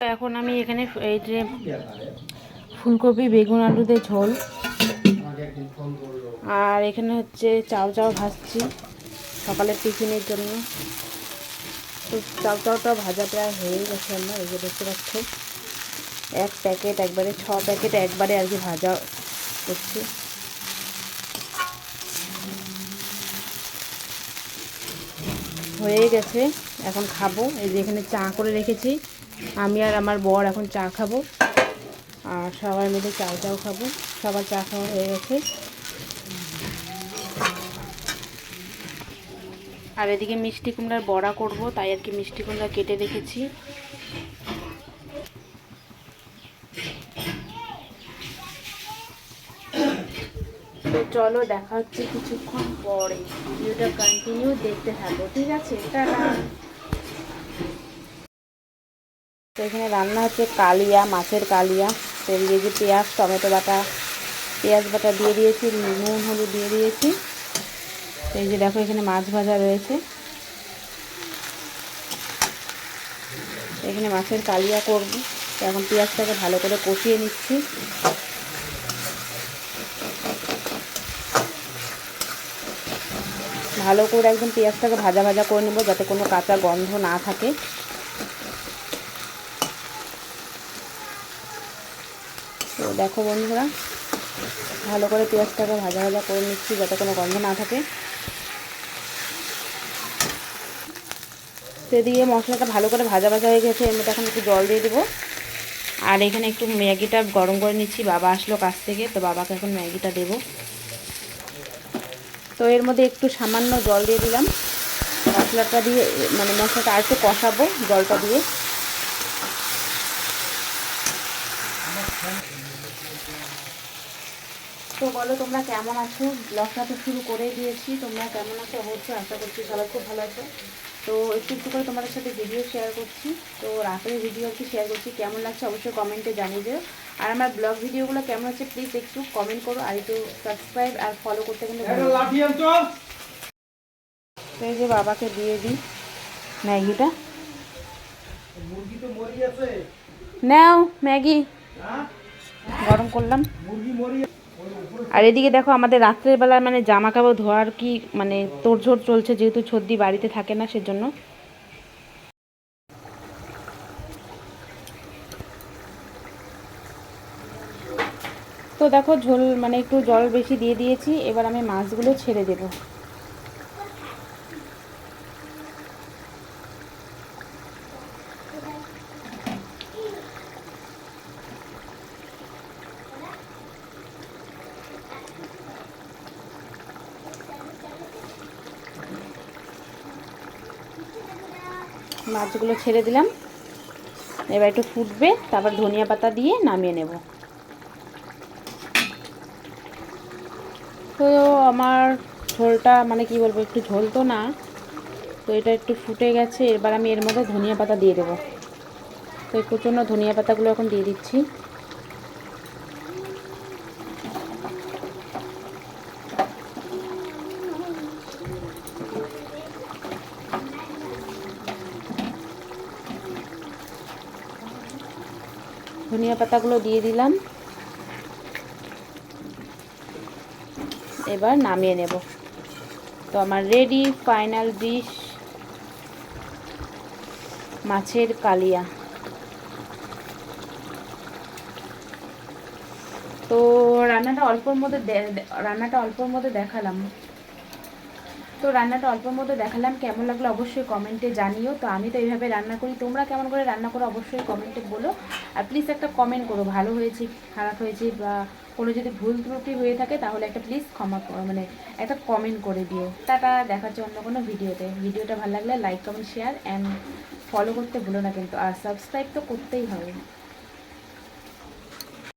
এখন আমি এখানে এই যে ফুলকপি, বেগুন আলুতে ঝোল। আর এখানে হচ্ছে চাউ চাউ ভাজছি সকালের টিফিনের জন্য। তো চাউ চাউটা ভাজা প্রায় হয়ে গেছে আমরা, এই যে দেখতে পাচ্ছ এক প্যাকেট একবারে, ছ প্যাকেট একবারে আর কি ভাজা করছি। হয়ে গেছে, এখন খাব। এই যে এখানে চা করে রেখেছি। আমি আর আমার বর এখন চা খাব। আর সবাই মিলে চাও চাও খাব। সবার চা খাওয়া হয়ে গেছে। আর এদিকে মিষ্টি কুমড়ার বড়া করব, তাই আর কি মিষ্টি কুমড়া কেটে রেখেছি। তো চলো দেখা হচ্ছে কিছুক্ষণ পরে। ভিডিওটা কন্টিনিউ দেখতে থাকো, ঠিক আছে? তো এখানে রান্না হচ্ছে কালিয়া, মাছের কালিয়া তো এই পেঁয়াজ, টমেটো বাটা, পেঁয়াজ বাটা দিয়ে দিয়েছি, নুন, হলুদ দিয়ে দিয়েছি। তো এই যে দেখো এখানে মাছ ভাজা রয়েছে। এখানে মাছের কালিয়া করব। এখন পেঁয়াজটাকে ভালো করে কষিয়ে নিচ্ছি। ভালো করে একদম পেঁয়াজটাকে ভাজা ভাজা করে নেব যাতে কোনো কাঁচা গন্ধ না থাকে। দেখো বন্ধুরা, ভালো করে পেঁয়াজটাকে ভাজা ভাজা করে নিচ্ছি যাতে কোনো গন্ধ না থাকে। তো দিয়ে মশলাটা ভালো করে ভাজা ভাজা হয়ে গেছে, এর মধ্যে এখন একটু জল দিয়ে দেবো। আর এখানে একটু ম্যাগিটা গরম করে নিচ্ছি, বাবা আসলো কাছ থেকে, তো বাবাকে এখন ম্যাগিটা দেবো। তো এর মধ্যে একটু সামান্য জল দিয়ে দিলাম। মশলাটা দিয়ে মানে মশলাটা আর একটু কষাবো জলটা দিয়ে। তো বলো তোমরা কেমন আছো? ব্লগটা তো শুরু করে দিয়েছি। তোমরা কেমন আছো? অবশ্যই আশা করছি সবাই খুব ভালো আছো। তো একটু একটু করে তোমাদের সাথে ভিডিও শেয়ার করছি। তো রাতের ভিডিও একটু শেয়ার করছি কেমন লাগছে অবশ্যই কমেন্টে জানিয়ে দিও। আর আমার ব্লগ ভিডিওগুলো কেমন হচ্ছে প্লিজ একটু কমেন্ট করো আর একটু সাবস্ক্রাইব আর ফলো করতে কিন্তু। তো এই যে বাবাকে দিয়ে দিই ম্যাগিটা। আছে। নাও ম্যাগি। গরম করলাম। আর এদিকে দেখো আমাদের রাত্রের বেলা মানে জামা কাপড় ধোয়ার কি মানে তোড়ঝোড় চলছে, যেহেতু ছদ্দি বাড়িতে থাকে না সেজন্য। তো দেখো ঝোল মানে একটু জল বেশি দিয়ে দিয়েছি, এবার আমি মাছগুলো ছেড়ে দেব। মাছগুলো ছেড়ে দিলাম। এবার একটু ফুটবে, তারপর ধনিয়া পাতা দিয়ে নামিয়ে নেব। তো আমার ঝোলটা মানে কি বলব, একটু ঝোল তো না, তো এটা একটু ফুটে গেছে, এবার আমি এর মধ্যে ধনিয়া পাতা দিয়ে দেবো। তো এই প্রচণ্ড ধনিয়া পাতাগুলো এখন দিয়ে দিচ্ছি। ধনিয়া পাতাগুলো দিয়ে দিলাম। এবার নামিয়ে নেব। তো আমার রেডি ফাইনাল ডিশ মাছের কালিয়া। তো রান্নাটা অল্পর মধ্যে রান্নাটা অল্পর মধ্যে দেখালাম। তো রান্নাটা অল্প মতো দেখালাম, কেমন লাগল অবশ্যই কমেন্টে জানিও। তো আমি তো এইভাবে রান্না করি, তোমরা কেমন করে রান্না করো অবশ্যই কমেন্টে বলো। আর প্লিজ একটা কমেন্ট করো, ভালো হয়েছে খারাপ হয়েছে বা কোনো যদি ভুল ত্রুটি হয়ে থাকে তাহলে একটা প্লিজ ক্ষমা মানে একটা কমেন্ট করে দিও। টাটা দেখাচ্ছে অন্য কোনো ভিডিওতে। ভিডিওটা ভালো লাগলে like comment share and follow করতে ভুলো না কিন্তু, আর সাবস্ক্রাইব তো করতেই হবে।